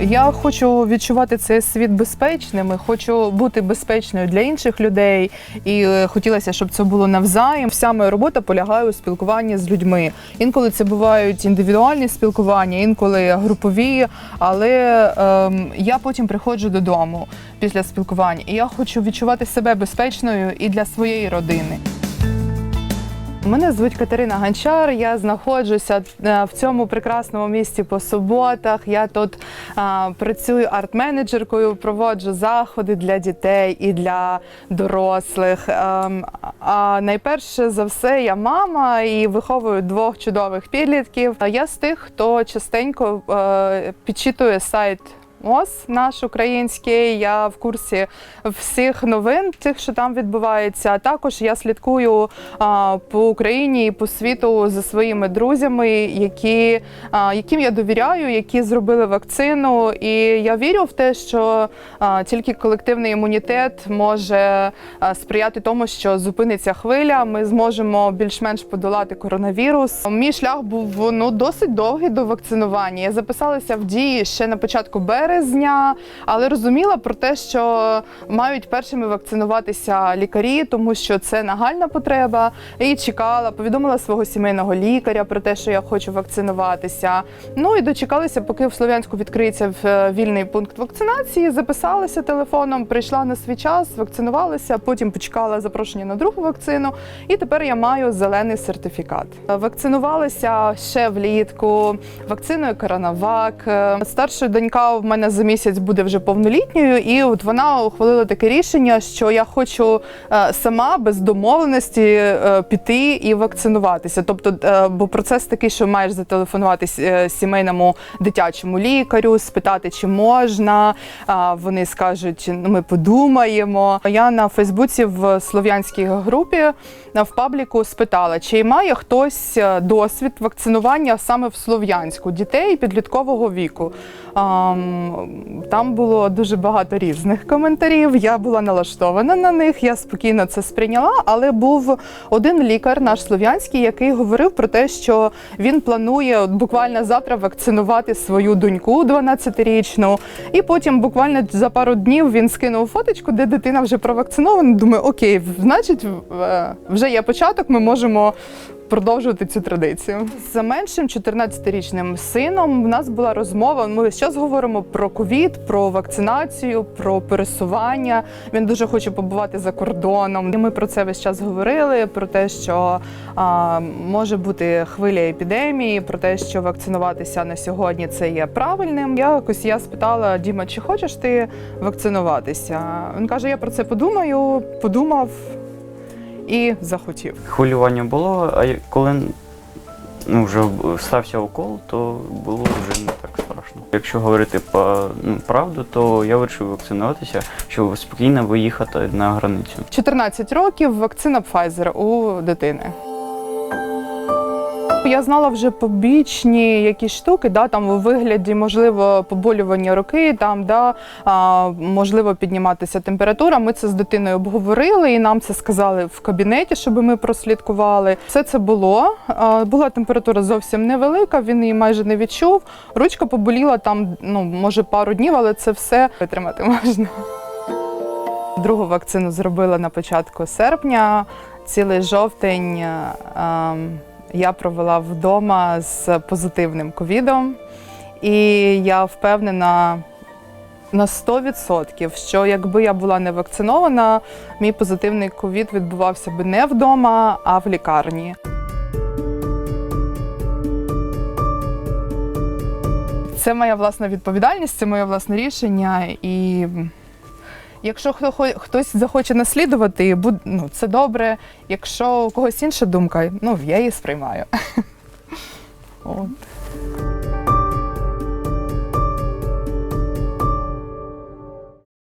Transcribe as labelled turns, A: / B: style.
A: Я хочу відчувати цей світ безпечним, хочу бути безпечною для інших людей. І е, хотілося, щоб це було навзаєм. Вся моя робота полягає у спілкуванні з людьми. Інколи це бувають індивідуальні спілкування, інколи групові. Але ем, я потім приходжу додому після спілкування, і я хочу відчувати себе безпечною і для своєї родини. Мене звуть Катерина Ганчар. Я знаходжуся е, в цьому прекрасному місті по суботах. Я тут а, працюю арт-менеджеркою, проводжу заходи для дітей і для дорослих. Ем, А найперше за все, я мама і виховую двох чудових підлітків. А Я з тих, хто частенько е, підчитує сайт. ОС наш український. Я в курсі всіх новин, тих, що там відбувається. А також я слідкую а, по Україні і по світу за своїми друзями, які, а, яким я довіряю, які зробили вакцину. І я вірю в те, що а, тільки колективний імунітет може сприяти тому, що зупиниться хвиля. Ми зможемо більш-менш подолати коронавірус. Мій шлях був ну досить довгий до вакцинування. Я записалася в дії ще на початку березня, але розуміла про те, що мають першими вакцинуватися лікарі, тому що це нагальна потреба. І чекала, повідомила свого сімейного лікаря про те, що я хочу вакцинуватися. Ну і дочекалася, поки в Слов'янську відкриється е, вільний пункт вакцинації. Записалася телефоном, прийшла на свій час, вакцинувалася. Потім почекала запрошення на другу вакцину. І тепер я маю зелений сертифікат. Вакцинувалася ще влітку вакциною Коронавак. Е, Старша донька в мене за місяць буде вже повнолітньою, і от вона ухвалила таке рішення, що я хочу е, сама без домовленості е, піти і вакцинуватися. Тобто, е, бо процес такий, що маєш зателефонувати сімейному дитячому лікарю, спитати, чи можна. Вони скажуть, ну ми подумаємо. Я на Фейсбуці в слов'янській групі в пабліку спитала, чи має хтось досвід вакцинування саме в Слов'янську дітей підліткового віку. Ам, Там було дуже багато різних коментарів. Я була налаштована на них, я спокійно це сприйняла. Але був один лікар, наш слов'янський, який говорив про те, що він планує от буквально завтра вакцинувати свою доньку 12-річну. І потім, буквально за пару днів, він скинув фоточку, де дитина вже провакцинована. Думаю, окей, значить, е, вже є початок, ми можемо продовжувати цю традицію. За меншим 14-річним сином в нас була розмова. Ми час говоримо про ковід, про вакцинацію, про пересування. Він дуже хоче побувати за кордоном. І ми про це весь час говорили: про те, що а, може бути хвиля епідемії, про те, що вакцинуватися на сьогодні це є правильним. Я якось я спитала Діма, чи хочеш ти вакцинуватися? Він каже: Я про це подумаю, подумав і захотів.
B: Хвилювання було, а коли ну, вже стався укол, то було вже не так страшно. Якщо говорити по ну, правду, то я вирішив вакцинуватися, щоб спокійно виїхати на границю.
A: 14 років вакцина Pfizer у дитини. Я знала вже побічні якісь штуки, да, там у вигляді, можливо, поболювання руки, там, да, а, можливо, підніматися температура. Ми це з дитиною обговорили, і нам це сказали в кабінеті, щоб ми прослідкували. Все це було. А, була температура зовсім невелика, він її майже не відчув. Ручка поболіла там, ну, може, пару днів, але це все витримати можна. Другу вакцину зробила на початку серпня. Цілий жовтень е, ем, я провела вдома з позитивним ковідом. І я впевнена на 100%, що якби я була не вакцинована, мій позитивний ковід відбувався би не вдома, а в лікарні. Це моя власна відповідальність, це моє власне рішення. І Якщо хто хтось захоче наслідувати, ну, це добре. Якщо у когось інша думка, ну я її сприймаю. От.